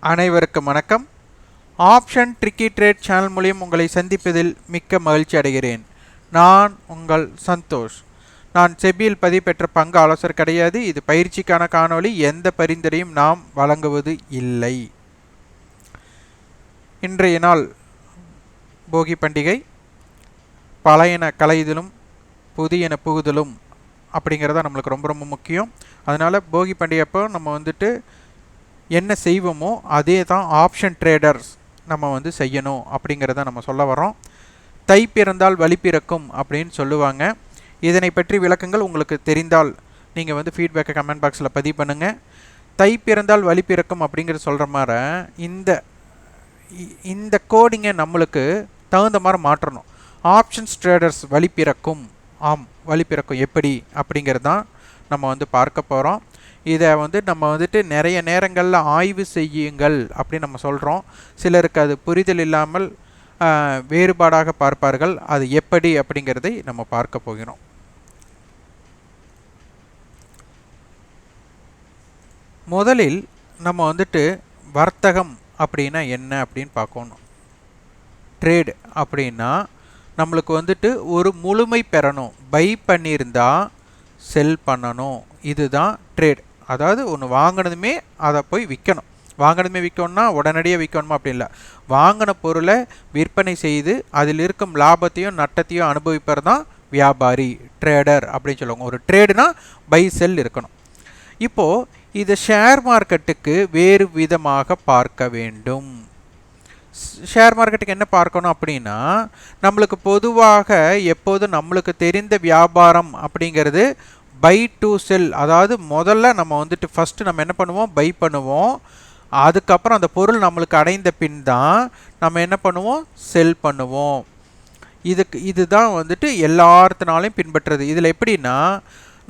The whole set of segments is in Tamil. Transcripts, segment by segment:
அனைவருக்கும் வணக்கம். ஆப்ஷன் ட்ரிக்கி ட்ரேட் சேனல் மூலியம் உங்களை சந்திப்பதில் மிக்க மகிழ்ச்சி அடைகிறேன். நான் உங்கள் சந்தோஷ். நான் செபியில் பதிவு பெற்ற பங்கு ஆலோசர் கிடையாது. இது பயிற்சிக்கான காணொளி. எந்த பரிந்துரையும் நாம் வழங்குவது இல்லை. இன்றைய நாள் போகி பண்டிகை. பழையன கலைதலும் புதியன புகுதலும் அப்படிங்கிறத நம்மளுக்கு ரொம்ப ரொம்ப முக்கியம். அதனால் போகி பண்டிகை அப்போ நம்ம வந்துட்டு என்ன செய்வோமோ அதே தான் ஆப்ஷன் ட்ரேடர்ஸ் நம்ம வந்து செய்யணும் அப்படிங்கிறத நம்ம சொல்ல வரோம் தை பிறந்தால் வழி பிறக்கும் அப்படின்னு சொல்லுவாங்க. இதனை பற்றி விளக்கங்கள் உங்களுக்கு தெரிந்தால் நீங்கள் வந்து ஃபீட்பேக்கை கமெண்ட் பாக்ஸில் பதிவு பண்ணுங்கள் தை பிறந்தால் வழி பிறக்கும் அப்படிங்கிற சொல்கிற மாதிரி இந்த இந்த கோடிங்கை நம்மளுக்கு தகுந்த மாதிரி மாற்றணும். ஆப்ஷன்ஸ் ட்ரேடர்ஸ் வழி பிறக்கும். ஆம் வழி பிறக்கும் எப்படி அப்படிங்கிறது தான் நம்ம வந்து பார்க்க போகிறோம் இதை வந்து நம்ம வந்துட்டு நிறைய நேரங்களில் ஆய்வு செய்யுங்கள் அப்படின்னு நம்ம சொல்கிறோம் சிலருக்கு அது புரிதல் இல்லாமல் வேறுபாடாக பார்ப்பார்கள். அது எப்படி அப்படிங்கிறதை நம்ம பார்க்க போகிறோம். முதலில் நம்ம வந்துட்டு வர்த்தகம் அப்படின்னா என்ன அப்படின்னு பார்க்கணும். ட்ரேடு அப்படின்னா நம்மளுக்கு வந்துட்டு ஒரு முழுமை பெறணும். பை பண்ணியிருந்தால் செல் பண்ணணும். இதுதான் ட்ரேட். அதாவது ஒன்று வாங்கினதுமே அதை போய் விற்கணும் வாங்கினதுமே விற்கணும்னா உடனடியாக விற்கணுமா அப்படி இல்லை. வாங்கின பொருளை விற்பனை செய்து அதில் இருக்கும் லாபத்தையும் நட்டத்தையும் அனுபவிப்பது தான் வியாபாரி ட்ரேடர் அப்படின்னு சொல்லுவாங்க. ஒரு ட்ரேடுனா பை செல் இருக்கணும். இப்போது இதை ஷேர் மார்க்கெட்டுக்கு வேறு விதமாக பார்க்க வேண்டும். ஷேர் மார்க்கெட்டுக்கு என்ன பார்க்கணும் அப்படின்னா நம்மளுக்கு பொதுவாக எப்போதும் நம்மளுக்கு தெரிந்த வியாபாரம் அப்படிங்கிறது பை டு செல் அதாவது முதல்ல நம்ம வந்துட்டு ஃபஸ்ட்டு நம்ம என்ன பண்ணுவோம்? பை பண்ணுவோம். அதுக்கப்புறம் அந்த பொருள் நம்மளுக்கு அடைந்த பின் தான் நம்ம என்ன பண்ணுவோம்? செல் பண்ணுவோம். இதுக்கு இதுதான் வந்துட்டு எல்லாத்தினாலையும் பின்பற்றுறது இதில் எப்படின்னா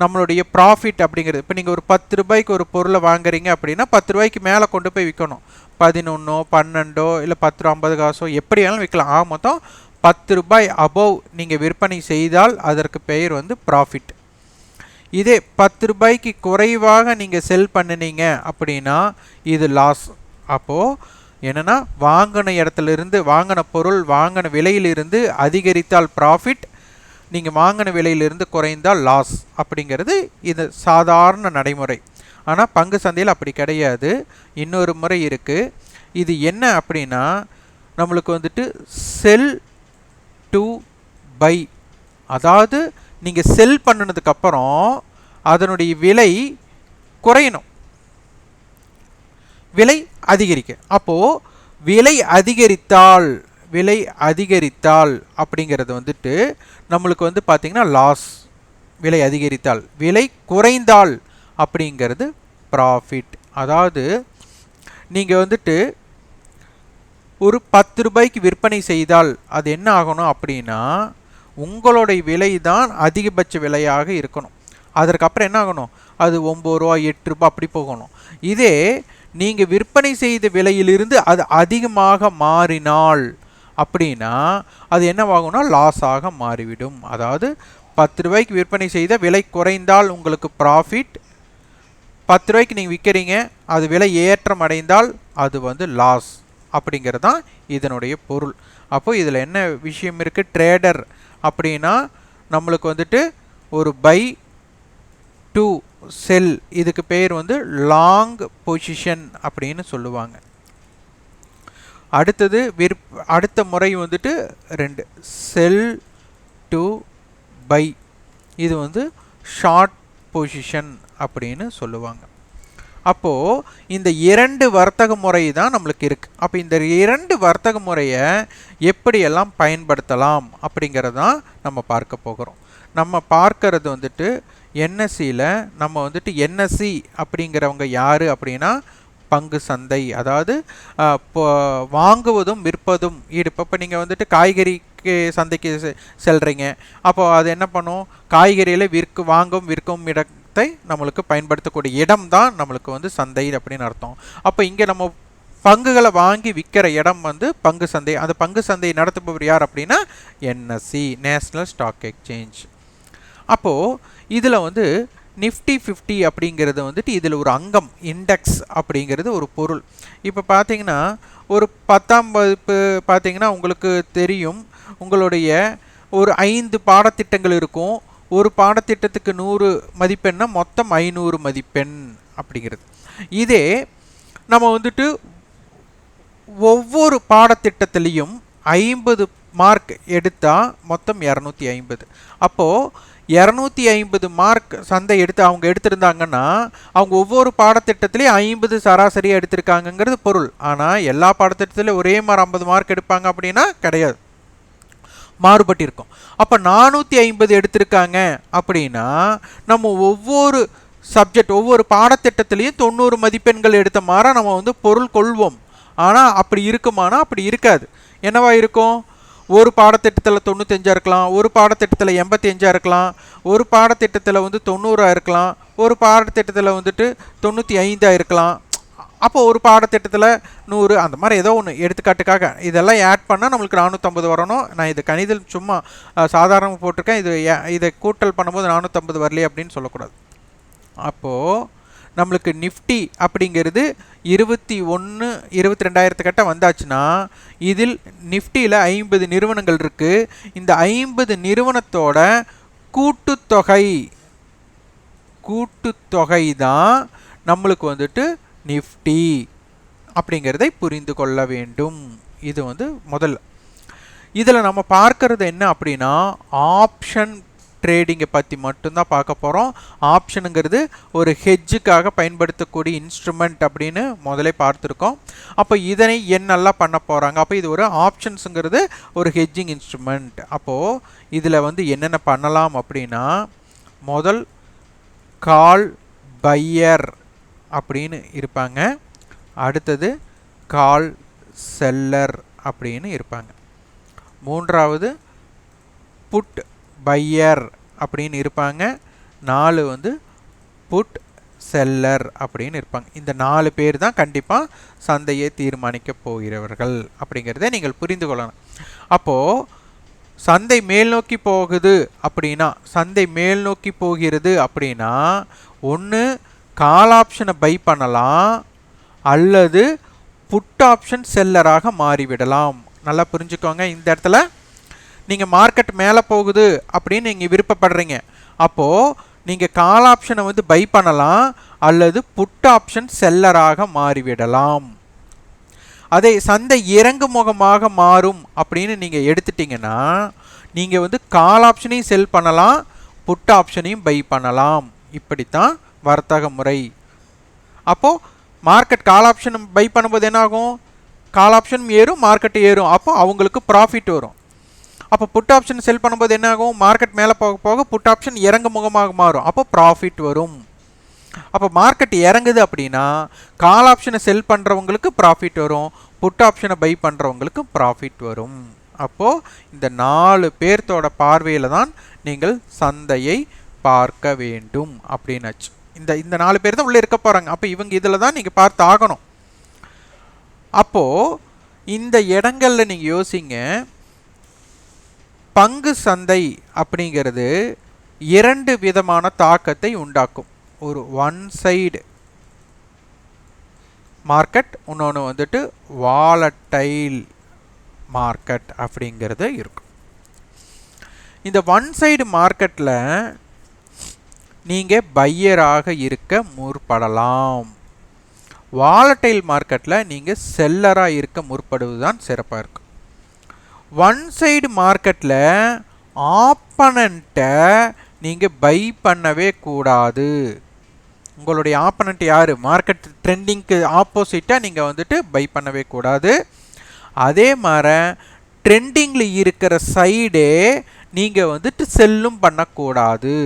நம்மளுடைய ப்ராஃபிட் அப்படிங்கிறது. இப்போ நீங்கள் ஒரு பத்து ரூபாய்க்கு ஒரு பொருளை வாங்குறீங்க அப்படின்னா பத்து ரூபாய்க்கு மேலே கொண்டு போய் விற்கணும் பதினொன்றோ பன்னெண்டோ இல்லை பத்து ரூபா ஐம்பது காசோ எப்படி வேணாலும் விற்கலாம் ஆக மொத்தம் பத்து ரூபாய் அபவ் நீங்கள் விற்பனை செய்தால் அதற்கு பெயர் வந்து ப்ராஃபிட் இதே பத்து ரூபாய்க்கு குறைவாக நீங்கள் செல் பண்ணினீங்க அப்படின்னா இது லாஸ் அப்போது என்னென்னா வாங்கின இடத்துல இருந்து வாங்கின பொருள் வாங்கின விலையிலிருந்து அதிகரித்தால் ப்ராஃபிட் நீங்கள் வாங்கின விலையிலிருந்து குறைந்தால் லாஸ் அப்படிங்கிறது இது சாதாரண நடைமுறை. ஆனால் பங்கு சந்தையில் அப்படி கிடையாது. இன்னொரு முறை இருக்குது இது என்ன அப்படின்னா நம்மளுக்கு வந்துட்டு செல் டு பை அதாவது நீங்கள் செல் பண்ணினதுக்கப்புறம் அதனுடைய விலை குறையணும். விலை அதிகரிக்க. அப்போது விலை அதிகரித்தால் விலை அதிகரித்தால் அப்படிங்கிறது வந்துட்டு நம்மளுக்கு வந்து பார்த்திங்கன்னா லாஸ் விலை அதிகரித்தால் விலை குறைந்தால் அப்படிங்கிறது ப்ராஃபிட் அதாவது நீங்கள் வந்துட்டு ஒரு பத்து ரூபாய்க்கு விற்பனை செய்தால் அது என்ன ஆகணும் அப்படின்னா உங்களுடைய விலை தான் அதிகபட்ச விலையாக இருக்கணும். அதற்கப்புறம் என்ன ஆகணும்? அது ஒம்பது ரூபா எட்டு ரூபா அப்படி போகணும். இதே நீங்கள் விற்பனை செய்த விலையிலிருந்து அது அதிகமாக மாறினால் அப்படின்னா அது என்னவாகும்னா லாஸாக மாறிவிடும். அதாவது பத்து ரூபாய்க்கு விற்பனை செய்த விலை குறைந்தால் உங்களுக்கு ப்ராஃபிட் பத்து ரூபாய்க்கு நீங்கள் விற்கிறீங்க அது விலை ஏற்றம் அடைந்தால் அது வந்து லாஸ் அப்படிங்கிறது தான் இதனுடைய பொருள். அப்போது இதில் என்ன விஷயம் இருக்குது ட்ரேடர் அப்படின்னா நம்மளுக்கு வந்துட்டு ஒரு பை டு செல் இதுக்கு பேர் வந்து லாங் பொசிஷன் அப்படின்னு சொல்லுவாங்க. அடுத்தது விற்ப அடுத்த முறை வந்துட்டு ரெண்டு செல் டு பை இது வந்து ஷார்ட் பொசிஷன் அப்படின்னு சொல்லுவாங்க. அப்போது இந்த இரண்டு வர்த்தக முறை தான் நம்மளுக்கு இருக்குது அப்போ இந்த இரண்டு வர்த்தக முறையை எப்படியெல்லாம் பயன்படுத்தலாம் அப்படிங்கிறது தான் நம்ம பார்க்க போகிறோம். நம்ம பார்க்கறது வந்துட்டு என்எஸ்சியில் நம்ம வந்துட்டு என்எஸ்சி அப்படிங்கிறவங்க யார் அப்படின்னா பங்கு சந்தை. அதாவது இப்போ வாங்குவதும் விற்பதும் ஈடு. இப்போ நீங்கள் வந்துட்டு காய்கறிக்கு சந்தைக்கு செ- செல்றீங்க. அப்போது அது என்ன பண்ணும்? காய்கறியில் விற்க வாங்கும் விற்கும் பணத்தை நம்மளுக்கு பயன்படுத்தக்கூடிய இடம் தான் நம்மளுக்கு வந்து சந்தை அப்படின்னு அர்த்தம். அப்போ இங்கே நம்ம பங்குகளை வாங்கி விற்கிற இடம் வந்து பங்கு சந்தை. அந்த பங்கு சந்தை நடத்துபவர் யார் அப்படின்னா என்எஸ்சி நேஷ்னல் ஸ்டாக் எக்ஸ்சேஞ்ச் அப்போது இதில் வந்து நிஃப்டி ஃபிஃப்டி அப்படிங்கிறது வந்துட்டு இதில் ஒரு அங்கம் இண்டெக்ஸ் அப்படிங்கிறது ஒரு பொருள். இப்போ பார்த்தீங்கன்னா ஒரு பத்தாம் வகுப்பு பார்த்தீங்கன்னா உங்களுக்கு தெரியும். உங்களுடைய ஒரு ஐந்து பாடத்திட்டங்கள் இருக்கும். ஒரு பாடத்திட்டத்துக்கு நூறு மதிப்பெண்ணா மொத்தம் ஐநூறு மதிப்பெண் அப்படிங்கிறது. இதே நம்ம வந்துட்டு ஒவ்வொரு பாடத்திட்டத்திலையும் ஐம்பது மார்க் எடுத்தால் மொத்தம் இரநூத்தி ஐம்பது. அப்போது இரநூத்தி ஐம்பது மார்க் சந்தை எடுத்து அவங்க எடுத்திருந்தாங்கன்னா அவங்க ஒவ்வொரு பாடத்திட்டத்திலையும் ஐம்பது சராசரியாக எடுத்திருக்காங்கங்கிறது பொருள். ஆனால் எல்லா பாடத்திட்டத்திலையும் ஒரே மாதிரி ஐம்பது மார்க் எடுப்பாங்க அப்படின்னா கிடையாது. மாறுபட்டிருக்கும். அப்போ நானூற்றி ஐம்பது எடுத்திருக்காங்க அப்படின்னா நம்ம ஒவ்வொரு சப்ஜெக்ட் ஒவ்வொரு பாடத்திட்டத்திலையும் தொண்ணூறு மதிப்பெண்கள் எடுத்த மாதிரி நம்ம வந்து பொருள் கொள்வோம். ஆனால் அப்படி இருக்குமானா அப்படி இருக்காது. என்னவா இருக்கும்? ஒரு பாடத்திட்டத்தில் தொண்ணூத்தஞ்சா இருக்கலாம் ஒரு பாடத்திட்டத்தில் எண்பத்தி அஞ்சா இருக்கலாம் ஒரு பாடத்திட்டத்தில் வந்து தொண்ணூறாக இருக்கலாம் ஒரு பாடத்திட்டத்தில் வந்துட்டு தொண்ணூற்றி ஐந்தாக இருக்கலாம். அப்போ ஒரு பாடத்திட்டத்தில் நூறு அந்த மாதிரி ஏதோ ஒன்று எடுத்துக்காட்டுக்காக. இதெல்லாம் ஆட் பண்ணால் நம்மளுக்கு நானூற்றம்பது வரணும். நான் இது கணிதம் சும்மா சாதாரணமாக போட்டிருக்கேன். இது இதை கூட்டல் பண்ணும்போது நானூற்றம்பது வரலையே அப்படின்னு சொல்லக்கூடாது. அப்போது நம்மளுக்கு நிஃப்டி அப்படிங்கிறது இருபத்தி ஒன்று இருபத்தி ரெண்டாயிரத்து கட்ட வந்தாச்சுன்னா இதில் நிஃப்டியில் ஐம்பது நிறுவனங்கள் இருக்குது இந்த ஐம்பது நிறுவனத்தோட கூட்டுத்தொகை கூட்டுத்தொகை தான் நம்மளுக்கு வந்துட்டு நிஃப்டி அப்படிங்கிறதை புரிந்து கொள்ள வேண்டும். இது வந்து முதல். இதில் நம்ம பார்க்கறது என்ன அப்படின்னா ஆப்ஷன் ட்ரேடிங்கை பற்றி மட்டும்தான் பார்க்க போகிறோம் ஆப்ஷனுங்கிறது ஒரு ஹெட்ஜுக்காக பயன்படுத்தக்கூடிய இன்ஸ்ட்ருமெண்ட் அப்படின்னு முதலே பார்த்துருக்கோம். அப்போ இதனை என்னெல்லாம் பண்ண போகிறாங்க அப்போ இது ஒரு ஆப்ஷன்ஸுங்கிறது ஒரு ஹெஜ்ஜிங் இன்ஸ்ட்ருமெண்ட். அப்போது இதில் வந்து என்னென்ன பண்ணலாம் அப்படின்னா முதல் கால் பையர் அப்படின்னு இருப்பாங்க. அடுத்தது கால் செல்லர் அப்படின்னு இருப்பாங்க. மூன்றாவது புட் பையர் அப்படின்னு இருப்பாங்க. நாலு வந்து புட் செல்லர் அப்படின்னு இருப்பாங்க. இந்த நாலு பேர் தான் கண்டிப்பாக சந்தையை தீர்மானிக்க போகிறவர்கள் அப்படிங்கிறத நீங்கள் புரிந்து கொள்ளணும். அப்போது சந்தை மேல் நோக்கி போகுது அப்படின்னா சந்தை மேல் நோக்கி போகிறது அப்படின்னா ஒன்று கால் ஆப்ஷனை பை பண்ணலாம் அல்லது புட் ஆப்ஷன் செல்லராக மாறிவிடலாம். நல்லா புரிஞ்சுக்கோங்க இந்த இடத்துல. நீங்கள் மார்க்கெட் மேலே போகுது அப்படின்னு நீங்கள் விருப்பப்படுறீங்க. அப்போது நீங்கள் கால் ஆப்ஷனை வந்து பை பண்ணலாம் அல்லது புட் ஆப்ஷன் செல்லராக மாறிவிடலாம். அதே சந்தை இறங்கு முகமாக மாறும் அப்படின்னு நீங்கள் எடுத்துட்டிங்கன்னா நீங்கள் வந்து கால் ஆப்ஷனையும் செல் பண்ணலாம் புட் ஆப்ஷனையும் பை பண்ணலாம். இப்படித்தான் வர்த்தக முறை. அப்போது மார்க்கெட் கால் ஆப்ஷன் பை பண்ணும்போது என்ன ஆகும் கால் ஆப்ஷன் ஏறும் மார்க்கெட் ஏறும். அப்போ அவங்களுக்கு ப்ராஃபிட் வரும். அப்போ புட் ஆப்ஷன் செல் பண்ணும்போது என்ன ஆகும் மார்க்கெட் மேலே போக போக புட் ஆப்ஷன் இறங்கு முகமாக மாறும். அப்போ ப்ராஃபிட் வரும். அப்போ மார்க்கெட் இறங்குது அப்படின்னா கால் ஆப்ஷனை செல் பண்ணுறவங்களுக்கு ப்ராஃபிட் வரும். புட் ஆப்ஷனை பை பண்ணுறவங்களுக்கு ப்ராஃபிட் வரும். அப்போது இந்த நாலு பேர்த்தோட பார்வையில் தான் நீங்கள் சந்தையை பார்க்க வேண்டும். அப்படின்னாச்சு. இந்த இந்த நாலு பேர் தான் உள்ளே இருக்க போகிறாங்க அப்போ இவங்க இதில் தான் நீங்கள் பார்த்து ஆகணும். அப்போது இந்த இடங்களில் நீங்கள் யோசிங்க. பங்கு சந்தை அப்படிங்கிறது இரண்டு விதமான தாக்கத்தை உண்டாக்கும். ஒரு ஒன் சைடு மார்க்கெட் இன்னொன்று வந்துட்டு வாலட்டைல் மார்க்கெட் அப்படிங்கிறது இருக்கும். இந்த ஒன் சைடு மார்க்கெட்டில் நீங்கள் பையராக இருக்க முற்படலாம். வாலட்டைல் மார்க்கெட்டில் நீங்கள் செல்லராக இருக்க முற்படுவது தான் சிறப்பாக இருக்கும் ஒன் சைடு மார்க்கெட்டில் ஆப்பனண்ட்டை நீங்கள் பை பண்ணவே கூடாது. உங்களுடைய ஆப்பனண்ட் யார்? மார்க்கெட் ட்ரெண்டிங்க்கு ஆப்போசிட்டாக நீங்கள் வந்துட்டு பை பண்ணவே கூடாது. அதே மாதிரி ட்ரெண்டிங்கில் இருக்கிற சைடே நீங்கள் வந்துட்டு செல்லும் பண்ணக்கூடாது.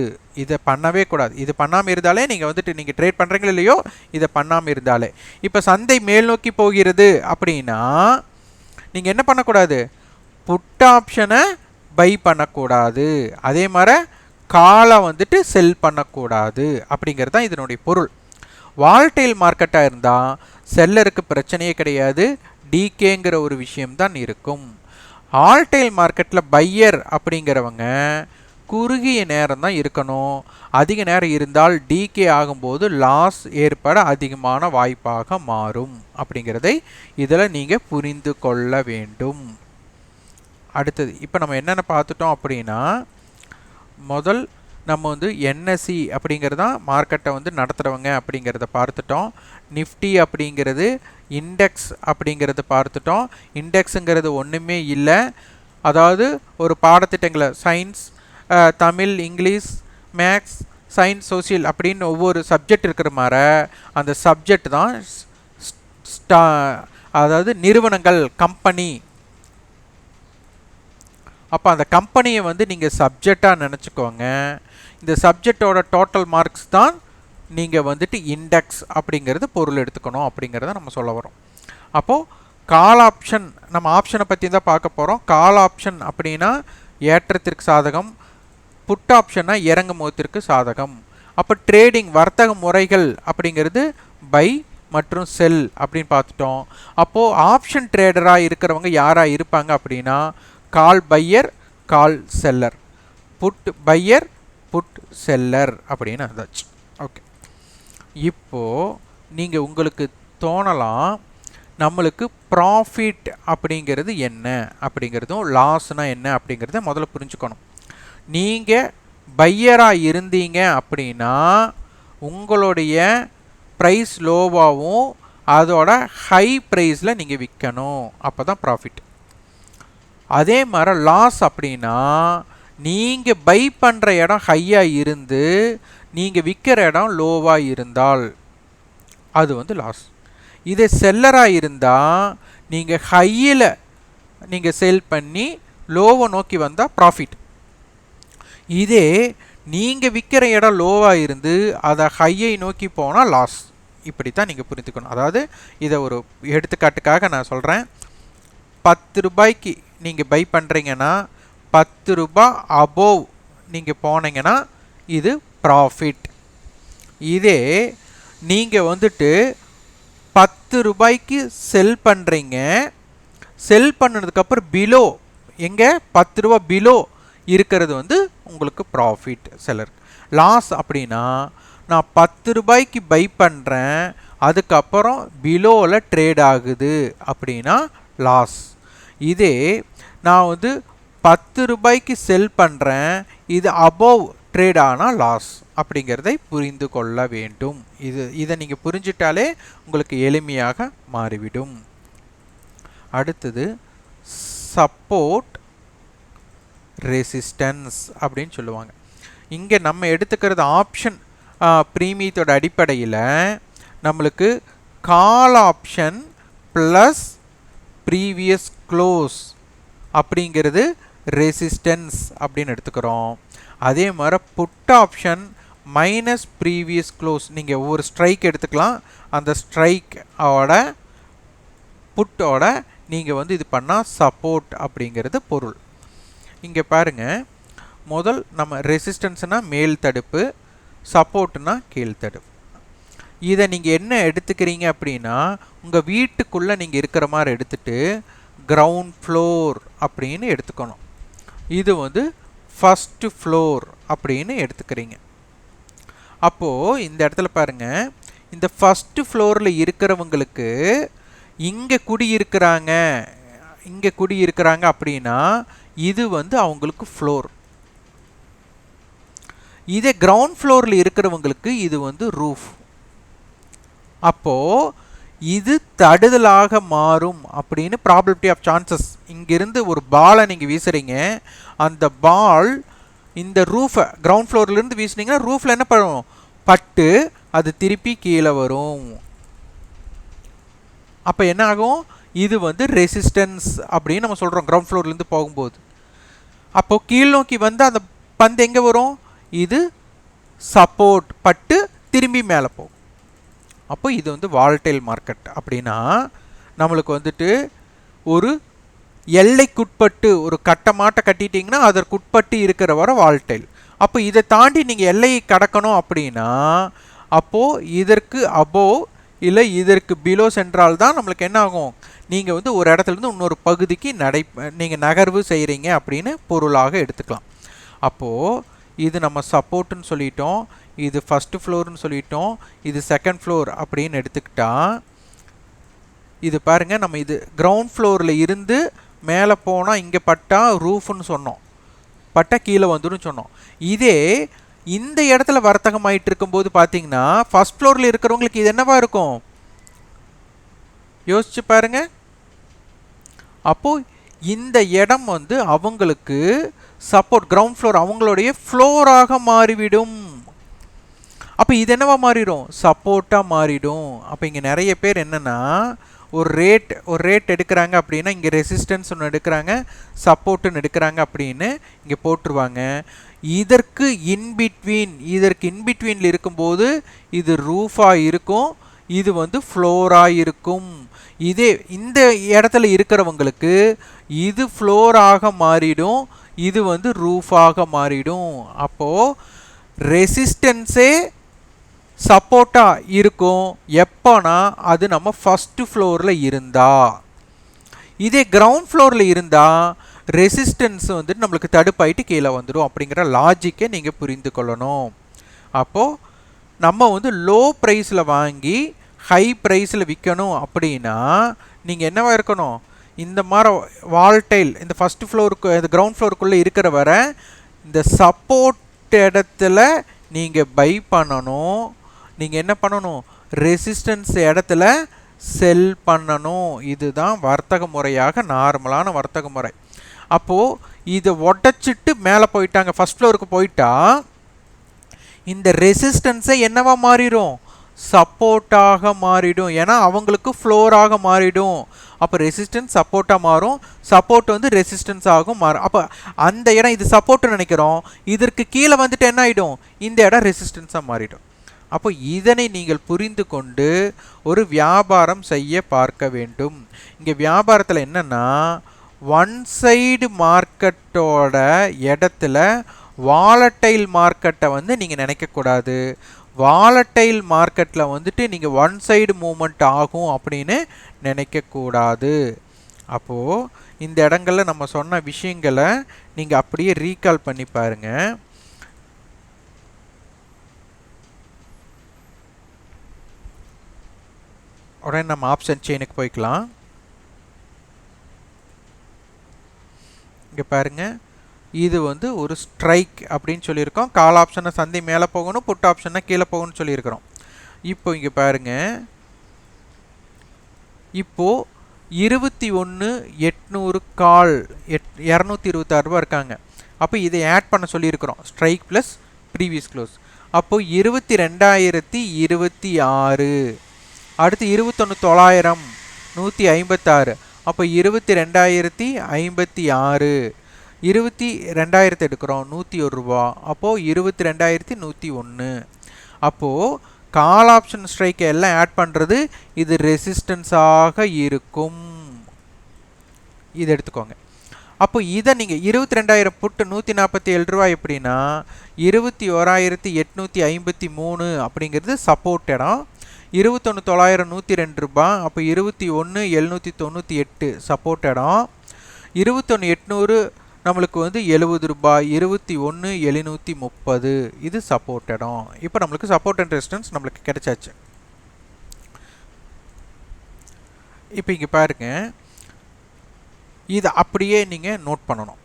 இதை பண்ணவே கூடாது. இது பண்ணாமல் இருந்தாலே நீங்கள் வந்துட்டு நீங்கள் ட்ரேட் பண்ணுறீங்களோ இல்லையோ இதை பண்ணாமல் இருந்தாலே. இப்போ சந்தை மேல் நோக்கி போகிறது அப்படின்னா நீங்கள் என்ன பண்ணக்கூடாது? புட் ஆப்ஷனை பை பண்ணக்கூடாது. அதே மாதிரி காலை வந்துட்டு செல் பண்ணக்கூடாது அப்படிங்கிறது தான் இதனுடைய பொருள். வால்டைல் மார்க்கெட்டாக இருந்தால் செல்லருக்கு பிரச்சனையே கிடையாது. டிகேங்கிற ஒரு விஷயம்தான் இருக்கும். ஆல்டைல் மார்க்கெட்டில் பையர் அப்படிங்கிறவங்க குறுகிய நேரம் தான் இருக்கணும். அதிக நேரம் இருந்தால் டிகே ஆகும்போது லாஸ் ஏற்பட அதிகமான வாய்ப்பாக மாறும். அப்படிங்கிறதை இதில் நீங்கள் புரிந்து கொள்ள வேண்டும். அடுத்தது இப்போ நம்ம என்னென்ன பார்த்துட்டோம் அப்படின்னா முதல் நம்ம வந்து என்எஸ்சி அப்படிங்கிறது தான் மார்க்கெட்டை வந்து நடத்துகிறவங்க அப்படிங்கிறத பார்த்துட்டோம். நிஃப்டி அப்படிங்கிறது இண்டெக்ஸ் அப்படிங்கிறத பார்த்துட்டோம். இண்டெக்ஸுங்கிறது ஒன்றுமே இல்லை. அதாவது ஒரு பாடத்திட்டங்களை science Tamil English maths science social அப்படின்னு ஒவ்வொரு சப்ஜெக்ட் இருக்கிற மாதிரி அந்த சப்ஜெக்ட் தான் ஸ்டா அதாவது நிறுவனங்கள் கம்பெனி. அப்போ அந்த கம்பெனியை வந்து நீங்கள் சப்ஜெக்டாக நினச்சிக்கோங்க. இந்த சப்ஜெக்டோட டோட்டல் மார்க்ஸ் தான் நீங்கள் வந்துட்டு இண்டெக்ஸ் அப்படிங்கிறது பொருள் எடுத்துக்கணும் அப்படிங்கிறத நம்ம சொல்ல வரோம் அப்போது கால் ஆப்ஷன் நம்ம ஆப்ஷனை பற்றி தான் பார்க்க போகிறோம் கால் ஆப்ஷன் அப்படின்னா ஏற்றத்திற்கு சாதகம் புட் ஆப்ஷன்னா இறங்கும் முகத்திற்கு சாதகம். அப்போ ட்ரேடிங் வர்த்தக முறைகள் அப்படிங்கிறது பை மற்றும் செல் அப்படின்னு பார்த்துட்டோம். அப்போது ஆப்ஷன் ட்ரேடராக இருக்கிறவங்க யாராக இருப்பாங்க அப்படின்னா call buyer call seller put buyer put seller அப்படின்னு அதாச்சு ஓகே இப்போது நீங்கள் உங்களுக்கு தோணலாம் நம்மளுக்கு ப்ராஃபிட் அப்படிங்கிறது என்ன அப்படிங்கிறதும் லாஸ்னால் என்ன அப்படிங்கிறத முதல்ல புரிஞ்சுக்கணும். நீங்கள் பையராக இருந்தீங்க அப்படின்னா உங்களுடைய ப்ரைஸ் லோவாகவும் அதோட ஹை ப்ரைஸில் நீங்கள் விற்கணும் அப்போ தான் ப்ராஃபிட் அதே மாதிரி லாஸ் அப்படின்னா நீங்கள் பை பண்ணுற இடம் ஹையாக இருந்து நீங்கள் விற்கிற இடம் லோவாக இருந்தால் அது வந்து லாஸ் இதே செல்லராக இருந்தால் நீங்கள் ஹையில் நீங்கள் சேல் பண்ணி லோவை நோக்கி வந்தால் ப்ராஃபிட் இதே நீங்கள் விற்கிற இடம் லோவாக இருந்து அதை ஹையை நோக்கி போனால் லாஸ் இப்படி தான் நீங்கள் புரிந்துக்கணும். அதாவது இதை ஒரு எடுத்துக்காட்டுக்காக நான் சொல்கிறேன் பத்து ரூபாய்க்கு நீங்கள் பை பண்ணுறீங்கன்னா பத்து ரூபா அபோவ் நீங்கள் போனீங்கன்னா இது ப்ராஃபிட் இதே நீங்கள் வந்துட்டு பத்து ரூபாய்க்கு செல் பண்ணுறீங்க செல் பண்ணதுக்கப்புறம் பிலோ எங்கே? பத்து ரூபா பிலோ இருக்கிறது வந்து உங்களுக்கு ப்ராஃபிட் செல்லர் லாஸ் அப்படின்னா நான் பத்து ரூபாய்க்கு பை பண்ணுறேன் அதுக்கப்புறம் பிலோவில் ட்ரேட் ஆகுது அப்படின்னா லாஸ் இதே நான் வந்து பத்து ரூபாய்க்கு செல் பண்ணுறேன் இது அபோவ் ட்ரேட் ஆனால் லாஸ் அப்படிங்கிறதை புரிந்து கொள்ள வேண்டும். இது இதை நீங்கள் புரிஞ்சிட்டாலே உங்களுக்கு எளிமையாக மாறிவிடும். அடுத்தது சப்போர்ட் ரெசிஸ்டன்ஸ் அப்படின்னு சொல்லுவாங்க. இங்கே நம்ம எடுத்துக்கிறது ஆப்ஷன் ப்ரீமியத்தோட அடிப்படையில் நம்மளுக்கு call option plus previous close அப்படிங்கிறது ரெசிஸ்டன்ஸ் அப்படின்னு எடுத்துக்கிறோம். அதே மாதிரி put option minus previous close நீங்கள் ஒவ்வொரு ஸ்ட்ரைக் எடுத்துக்கலாம். அந்த ஸ்ட்ரைக்கோட புட்டோட நீங்கள் வந்து இது பண்ணால் சப்போர்ட் அப்படிங்கிறது பொருள். இங்கே பாருங்கள் முதல் நம்ம ரெசிஸ்டன்ஸ்னால் மேல் தடுப்பு சப்போர்ட்னா கீழ் தடுப்பு. இதை நீங்கள் என்ன எடுத்துக்கிறீங்க அப்படின்னா உங்கள் வீட்டுக்குள்ளே நீங்கள் இருக்கிற மாதிரி எடுத்துகிட்டு கிரவுண்ட் ஃப்ளோர் அப்படின்னு எடுத்துக்கணும். இது வந்து ஃபஸ்ட்டு ஃப்ளோர் அப்படின்னு எடுத்துக்கிறீங்க. அப்போது இந்த இடத்துல பாருங்கள் இந்த ஃபஸ்ட்டு ஃப்ளோரில் இருக்கிறவங்களுக்கு இங்கே குடியிருக்கிறாங்க இங்கே குடியிருக்கிறாங்க அப்படின்னா இது வந்து அவங்களுக்கு ஃப்ளோர் இதே கிரவுண்ட் ஃப்ளோரில் இருக்கிறவங்களுக்கு இது வந்து ரூஃப் அப்போது இது தடுதலாக மாறும் அப்படின்னு ப்ராபபிலிட்டி ஆஃப் சான்சஸ் இங்கிருந்து ஒரு பாலை நீங்கள் வீசுகிறீங்க அந்த பால் இந்த ரூஃபை கிரவுண்ட் ஃப்ளோர்லேருந்து வீசுனீங்கன்னா ரூஃபில் என்ன பண்ணும் பட்டு அது திருப்பி கீழே வரும். அப்போ என்ன ஆகும்? இது வந்து ரெசிஸ்டன்ஸ் அப்படின்னு நம்ம சொல்கிறோம் கிரவுண்ட் ஃப்ளோர்லேருந்து போகும்போது. அப்போது கீழ் நோக்கி வந்து அந்த பந்து எங்கே வரும்? இது சப்போர்ட் பட்டு திரும்பி மேலே போகும். அப்போ இது வந்து வால்டைல் மார்க்கெட் அப்படின்னா நம்மளுக்கு வந்துட்டு ஒரு எல்லைக்குட்பட்டு ஒரு கட்டமாட்ட கட்டிட்டிங்கன்னா அதற்குட்பட்டு இருக்கிற வர வால்டைல் அப்போ இதை தாண்டி நீங்கள் எல்லையை கடக்கணும் அப்படின்னா அப்போது இதற்கு அபோவ் இல்லை இதற்கு பிலோ சென்றால் தான் நம்மளுக்கு என்ன ஆகும்? நீங்கள் வந்து ஒரு இடத்துலேருந்து இன்னொரு பகுதிக்கு நடை நீங்கள் நகர்வு செய்கிறீங்க அப்படின்னு பொருளாக எடுத்துக்கலாம். அப்போது இது நம்ம சப்போர்ட்டுன்னு சொல்லிட்டோம் இது ஃபஸ்ட்டு ஃப்ளோர்னு சொல்லிட்டோம் இது செகண்ட் ஃப்ளோர் அப்படின்னு எடுத்துக்கிட்டால் இது பாருங்கள் நம்ம இது கிரவுண்ட் ஃப்ளோரில் இருந்து மேலே போனால் இங்கே பட்டா ரூஃப்னு சொன்னோம். பட்டா கீழே வந்துடும் சொன்னோம். இதே இந்த இடத்துல வர்த்தகம் ஆகிட்டு இருக்கும்போது பார்த்தீங்கன்னா ஃபஸ்ட் ஃப்ளோரில் இருக்கிறவங்களுக்கு இது என்னவா இருக்கும்? யோசிச்சு பாருங்க. அப்போது இந்த இடம் வந்து அவங்களுக்கு சப்போர்ட் கிரவுண்ட் ஃப்ளோர் அவங்களுடைய ஃப்ளோராக மாறிவிடும். அப்போ இது என்னவா மாறிடும்? சப்போர்ட்டாக மாறிடும். அப்போ இங்கே நிறைய பேர் என்னென்னா ஒரு ரேட் ஒரு ரேட் எடுக்கிறாங்க அப்படின்னா இங்கே ரெசிஸ்டன்ஸ் ஒன்று எடுக்கிறாங்க சப்போர்ட்டுன்னு எடுக்கிறாங்க அப்படின்னு இங்கே போட்டுருவாங்க. இதற்கு இன்பிட்வீன் இதற்கு இன்பிட்வீனில் இருக்கும்போது இது ரூஃபாக இருக்கும். இது வந்து ஃப்ளோராக இருக்கும் இதே இந்த இடத்துல இருக்கிறவங்களுக்கு இது ஃப்ளோராக மாறிடும் இது வந்து ரூஃபாக மாறிடும். அப்போது ரெசிஸ்டன்ஸே சப்போர்ட்டாக இருக்கும். எப்போனா அது நம்ம ஃபஸ்ட்டு ஃப்ளோரில் இருந்தா. இதே கிரவுண்ட் ஃப்ளோரில் இருந்தால் ரெசிஸ்டன்ஸ் வந்துட்டு நம்மளுக்கு தடுப்பாயிட்டு கீழே வந்துடும் அப்படிங்கிற லாஜிக்கை நீங்கள் புரிந்து கொள்ளணும். அப்போது நம்ம வந்து லோ ப்ரைஸில் வாங்கி ஹை ப்ரைஸில் விற்கணும் அப்படின்னா நீங்கள் என்னவாக இருக்கணும்? இந்த மாதிரி வால்டைல் இந்த ஃபஸ்ட்டு ஃப்ளோருக்கு இந்த கிரவுண்ட் ஃப்ளோருக்குள்ளே இருக்கிற வர இந்த சப்போர்ட் இடத்துல நீங்கள் பை பண்ணணும். நீங்கள் என்ன பண்ணணும்? ரெசிஸ்டன்ஸ் இடத்துல செல் பண்ணணும். இதுதான் வர்த்தக முறையாக நார்மலான வர்த்தக முறை. அப்போது இதை உடச்சிட்டு மேலே போயிட்டாங்க. ஃபஸ்ட் ஃப்ளோருக்கு போயிட்டால் இந்த ரெசிஸ்டன்ஸை என்னவா மாறிடும்? சப்போர்ட்டாக மாறிடும். ஏன்னா அவங்களுக்கு ஃப்ளோராக மாறிடும். அப்போ ரெசிஸ்டன்ஸ் சப்போர்ட்டாக மாறும். சப்போர்ட் வந்து ரெசிஸ்டன்ஸ் ஆகும் மாறும் அப்போ அந்த இடம் இது சப்போர்ட்னு நினைக்கிறோம். இதற்கு கீழே வந்துட்டு என்ன ஆகிடும் இந்த இடம் ரெசிஸ்டன்ஸாக மாறிடும். அப்போ இதனை நீங்கள் புரிந்து கொண்டு ஒரு வியாபாரம் செய்ய பார்க்க வேண்டும். இங்கே வியாபாரத்தில் என்னென்னா ஒன் சைடு மார்க்கெட்டோட இடத்துல வாலட்டைல் மார்க்கெட்டை வந்து நீங்கள் நினைக்கக்கூடாது. வாலட்டைல் மார்க்கெட்டில் வந்துட்டு நீங்கள் ஒன் சைடு மூமெண்ட் ஆகும் அப்படின்னு நினைக்கக்கூடாது. அப்போது இந்த இடங்களில் நம்ம சொன்ன விஷயங்களை நீங்கள் அப்படியே ரீகால் பண்ணி பாருங்கள் உடனே நம்ம ஆப்ஷன் செயினுக்கு போய்க்கலாம். இங்கே பாருங்கள் இது வந்து ஒரு ஸ்ட்ரைக் அப்படின்னு சொல்லியிருக்கோம். கால் ஆப்ஷனை சந்தை மேலே போகணும் புட் ஆப்ஷனை கீழே போகணும்னு சொல்லியிருக்கிறோம். இப்போ இங்கே பாருங்கள் இப்போது இருபத்தி ஒன்று எட்நூறு கால் எட் இரநூத்தி இருபத்தாறு ரூபா இருக்காங்க. அப்போ இதை ஆட் பண்ண சொல்லியிருக்கிறோம். ஸ்ட்ரைக் ப்ளஸ் ப்ரீவியஸ் க்ளோஸ் அப்போது இருபத்தி ரெண்டாயிரத்தி இருபத்தி ஆறு. அடுத்து இருபத்தொன்று தொள்ளாயிரம் நூற்றி ஐம்பத்தாறு. அப்போ இருபத்தி ரெண்டாயிரத்தி ஐம்பத்தி ஆறு. இருபத்தி ரெண்டாயிரத்து எடுக்கிறோம் நூற்றி ஒரு ரூபா. அப்போது இருபத்தி ரெண்டாயிரத்தி நூற்றி ஒன்று அப்போது கால் ஆப்ஷன் ஸ்ட்ரைக்கை எல்லாம் ஆட் பண்ணுறது இது ரெசிஸ்டன்ஸாக இருக்கும். இது எடுத்துக்கோங்க. அப்போ இதை நீங்கள் இருபத்தி ரெண்டாயிரம் புட்டு நூற்றி நாற்பத்தி ஏழு ரூபா எப்படின்னா இருபத்தி ஓராயிரத்தி எட்நூற்றி ஐம்பத்தி மூணு அப்படிங்கிறது சப்போர்ட் இடம். இருபத்தொன்று தொள்ளாயிரம் நூற்றி ரெண்டு ரூபா அப்போ இருபத்தி ஒன்று எழுநூற்றி தொண்ணூற்றி எட்டு சப்போர்ட் இடம். இருபத்தொன்று எட்நூறு நம்மளுக்கு வந்து எழுபது ரூபாய் இருபத்தி ஒன்று எழுநூற்றி முப்பது. இது சப்போர்ட் இடம். இப்போ நம்மளுக்கு சப்போர்ட் அண்ட் ரெசிஸ்டன்ஸ் நம்மளுக்கு கிடைச்சாச்சு. இப்போ இங்கே பாருங்க. இதை அப்படியே நீங்கள் நோட் பண்ணணும்.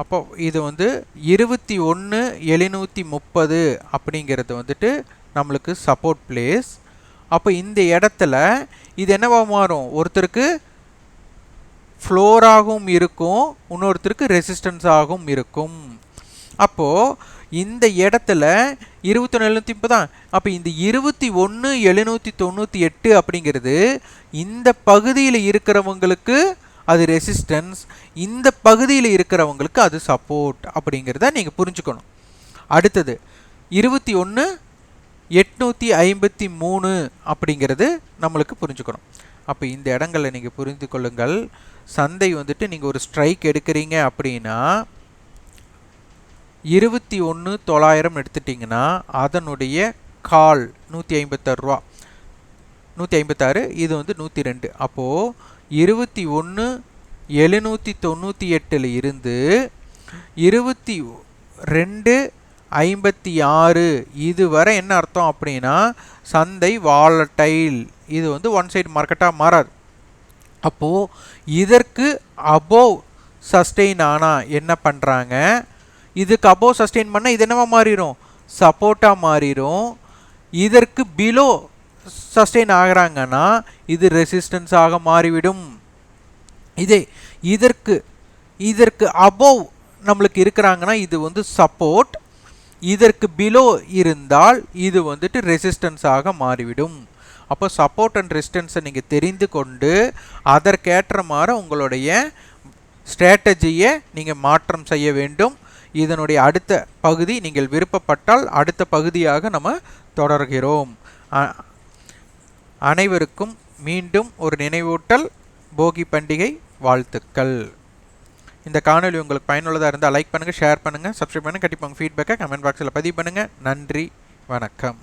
அப்போ இது வந்து இருபத்தி ஒன்று எழுநூற்றி முப்பது அப்படிங்கிறது வந்துட்டு நம்மளுக்கு சப்போர்ட் பிளேஸ் அப்போ இந்த இடத்துல இது என்னவா மாறும்? ஒருத்தருக்கு ஃப்ளோராகவும் இருக்கும் இன்னொருத்தருக்கு ரெசிஸ்டன்ஸாகவும் இருக்கும். அப்போது இந்த இடத்துல இருபத்தொன்று எழுநூற்றி முப்பதான் அப்போ இந்த இருபத்தி ஒன்று எழுநூற்றி தொண்ணூற்றி எட்டு அப்படிங்கிறது இந்த பகுதியில் இருக்கிறவங்களுக்கு அது ரெசிஸ்டன்ஸ் இந்த பகுதியில் இருக்கிறவங்களுக்கு அது சப்போர்ட் அப்படிங்கிறத நீங்கள் புரிஞ்சுக்கணும். அடுத்தது இருபத்தி ஒன்று எட்நூற்றி ஐம்பத்தி மூணு அப்படிங்கிறது நம்மளுக்கு புரிஞ்சுக்கணும். அப்போ இந்த இடங்களில் நீங்கள் புரிந்து கொள்ளுங்கள். சந்தை வந்துட்டு நீங்கள் ஒரு ஸ்ட்ரைக் எடுக்கிறீங்க அப்படின்னா இருபத்தி ஒன்று தொள்ளாயிரம் எடுத்துட்டிங்கன்னா அதனுடைய கால் நூற்றி ஐம்பத்தாறு ரூபா. நூற்றி ஐம்பத்தாறு இது வந்து நூற்றி ரெண்டு. அப்போது இருபத்தி ஒன்று எழுநூற்றி தொண்ணூற்றி எட்டில் இருந்து இருபத்தி ரெண்டு ஐம்பத்தி ஆறு இது வரை என்ன அர்த்தம் அப்படின்னா சந்தை வாலட்டைல் இது வந்து ஒன் சைடு மார்க்கெட்டாக மாறாது. அப்போது இதற்கு அபோவ் சஸ்டெயின் ஆனால் என்ன பண்ணுறாங்க இதுக்கு அபோவ் சஸ்டெயின் பண்ணால் இது என்னவா மாறிடும் சப்போர்ட்டாக மாறிடும் இதற்கு பிலோ சஸ்டெயின் ஆகிறாங்கன்னா இது ரெசிஸ்டன்ஸ் ஆக மாறிவிடும். இதே இதற்கு இதற்கு அபோவ் நம்மளுக்கு இருக்கிறாங்கன்னா இது வந்து சப்போர்ட் இதற்கு பிலோ இருந்தால் இது வந்துட்டு ரெசிஸ்டன்ஸாக மாறிவிடும். அப்போ சப்போர்ட் அண்ட் ரெசிஸ்டன்ஸை நீங்கள் தெரிந்து கொண்டு அதற்கேற்ற மாதிரி உங்களுடைய ஸ்ட்ராட்டஜியை நீங்கள் மாற்றம் செய்ய வேண்டும். இதனுடைய அடுத்த பகுதி நீங்கள் விருப்பப்பட்டால் அடுத்த பகுதியாக நம்ம தொடர்கிறோம். அனைவருக்கும் மீண்டும் ஒரு நினைவூட்டல் போகி பண்டிகை வாழ்த்துக்கள். இந்த காணொளி உங்களுக்கு பயனுள்ளதாக இருந்தால் லைக் பண்ணுங்கள் ஷேர் பண்ணுங்கள் சப்ஸ்கிரைப் பண்ணுங்கள் கண்டிப்பாக உங்கள் ஃபீட்பேக்கை கமெண்ட் பாக்ஸில் பதிவு பண்ணுங்கள் நன்றி வணக்கம்.